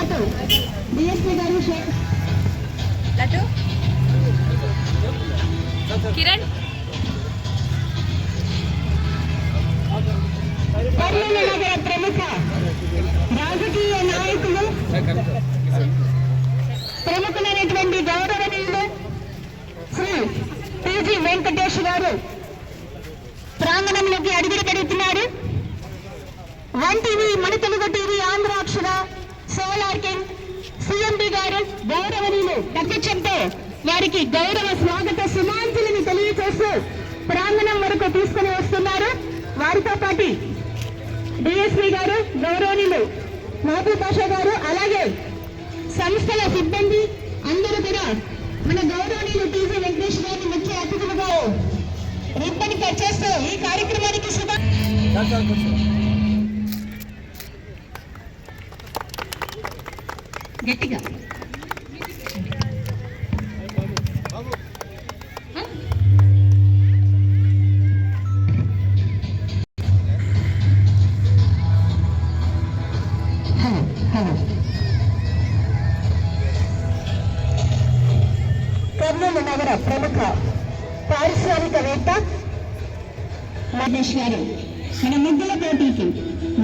పాటు డిఎస్పీ గారు షేక్ లడ్డు? కిరణ్? ప్రముఖ రాజకీయ నాయకులు ప్రముఖులైనటువంటి గౌరవనీయులు శ్రీ పిజి వెంకటేష్ గారు ప్రాంగణంలోకి అడుగులు పెడుతున్నారు. వన్ టీవీ మన Telugu TV Andhrakshara solar king C M B గారు గౌరవనీయులు ప్రత్యక్షంతో వారికి గౌరవ స్వాగత సుమాంజలిని తెలియజేస్తూ ప్రాంగణం వరకు తీసుకుని వస్తున్నారు. వారితో పాటు డిఎస్పీ గారు గౌరవనీయులు మహబూబ్ గారు అలాగే సంస్థల సిబ్బంది అందరూ కూడా మన గౌరవనీయులు టీజీ వెంకటేష్ గారిని ముఖ్య అతిథులుగా రిబ్బన్ కట్ చేస్తూ ఈ కార్యక్రమానికి శుభ గట్టిగా. నగర పారిశ్రామికవేత్త మహేష్ గారు. మన ముగ్గుల పోటీకి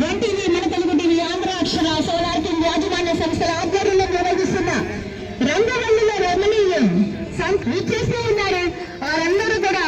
one TV Mana Telugu TV Andhra Akshara solar king యాజమాన్య సంస్థల ఆధ్వర్యంలో నిర్వహిస్తున్న రంగవల్లిలో రమణీయం చేస్తూ ఉన్నారు. వారందరూ కూడా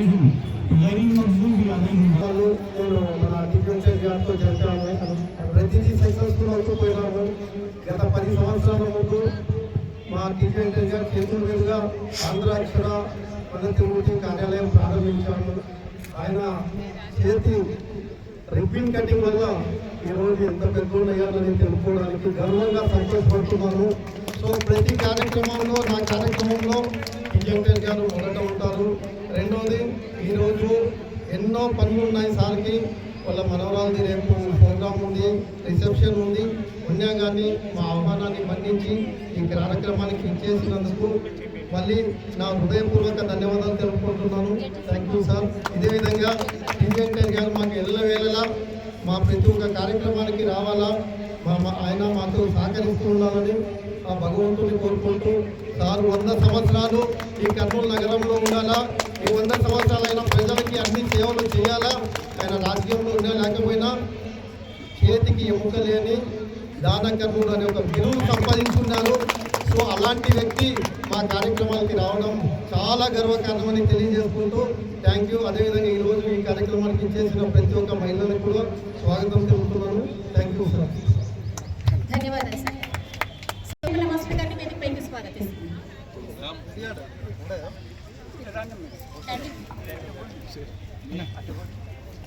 عليهم غير المغضوب عليهم వాళ్ళు మా టికెట్ గారు చేతుల మీదుగా ఆంధ్రాక్షర ప్రగతి కార్యాలయం ప్రారంభించాము ఆయన చేతి రిబ్బిన్ కటింగ్ వల్ల ఈరోజు ఎంత పెద్దోళ్ళయ్యారని తెలుసుకోవడానికి గర్వంగా సంతోషపడుతున్నాను. సో ప్రతి కార్యక్రమంలో నా కార్యక్రమంలో టికెట్ గారు మొదట ఉంటారు. రెండవది ఈరోజు ఎన్నో పనులు ఉన్నాయి సార్కి. వాళ్ళ మనవరాలది రేపు ప్రోగ్రామ్ ఉంది రిసెప్షన్ ఉంది. ఉన్నా కానీ మా ఆహ్వానాన్ని మన్నించి ఈ కార్యక్రమానికి ఇచ్చేసినందుకు మళ్ళీ నా హృదయపూర్వక ధన్యవాదాలు తెలుపుకుంటున్నాను. థ్యాంక్ యూ సార్ ఇదే విధంగా టీవీ గారు మాకు ఎల్లవేళలా మా ప్రతి ఒక్క కార్యక్రమానికి రావాలా మా మా- ఆయన మాతో సహకరిస్తూ ఉండాలని ఆ భగవంతుని కోరుకుంటూ సార్ వంద సంవత్సరాలు ఈ కర్నూలు నగరంలో ఉండాలా ఈ వంద సంవత్సరాలైన ప్రజలకి అన్ని సేవలు చేయాలా ఆయన రాజకీయంలో ఉన్నా లేకపోయినా చేతికి ఎముక లేని దానకర్ణుడు అనే ఒక విలువ సంపాదించుకున్నారు సో అలాంటి వ్యక్తి మా కార్యక్రమానికి రావడం చాలా గర్వకారణమని తెలియజేసుకుంటూ థ్యాంక్ యూ. అదేవిధంగా ఈరోజు ఈ కార్యక్రమానికి చేసిన ప్రతి ఒక్క మహిళలకు కూడా స్వాగతం తెలుపుతున్నాను. Thank you sir. ధన్యవాదాలు సార్.